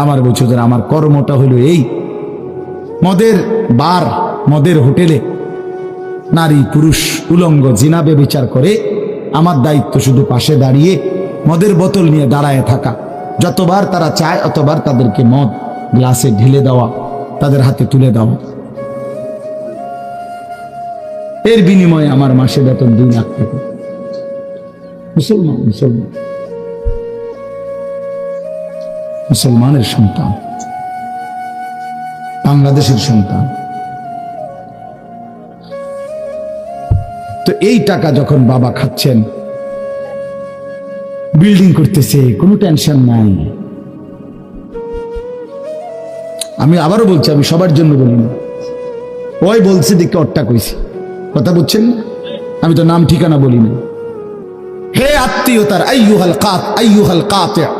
আমার বলছে হুজুর আমার কর্মটা হলো এই। মদের বার, মদের হোটেলে নারী, পুরুষ, উলঙ্গ, জিনাবে বিচার করে আমার দায়িত্ব শুধু পাশে দাঁড়িয়ে মদের বোতল নিয়ে দাঁড়ায় থাকা। যতবার তারা চায়, অতবার তাদেরকে মদ গ্লাসে ঢেলে দেওয়া, তাদের হাতে তুলে দেওয়া। এর বিনিময়ে আমার মাসে বেতন দুই লাখ টাকা। মুসলমান মুসলমান। মুসলমানের সন্তান, বাংলাদেশের সন্তান। তো এই টাকা যখন বাবা খাচ্ছেন বিল্ডিং করতেছে, কোনো টেনশন নাই। আমি আবারও বলছি, আমি সবার জন্য বলি না। ওই বলছে, দেখে অট্টা কইছি। কথা বুঝছেন? না? আমি তো নাম ঠিকানা বলি না। হে আত্মীয় আত্মীয়তার, আইয়ুহাল কাত, আইয়ুহাল কাতে।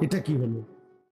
এটা কি হলো?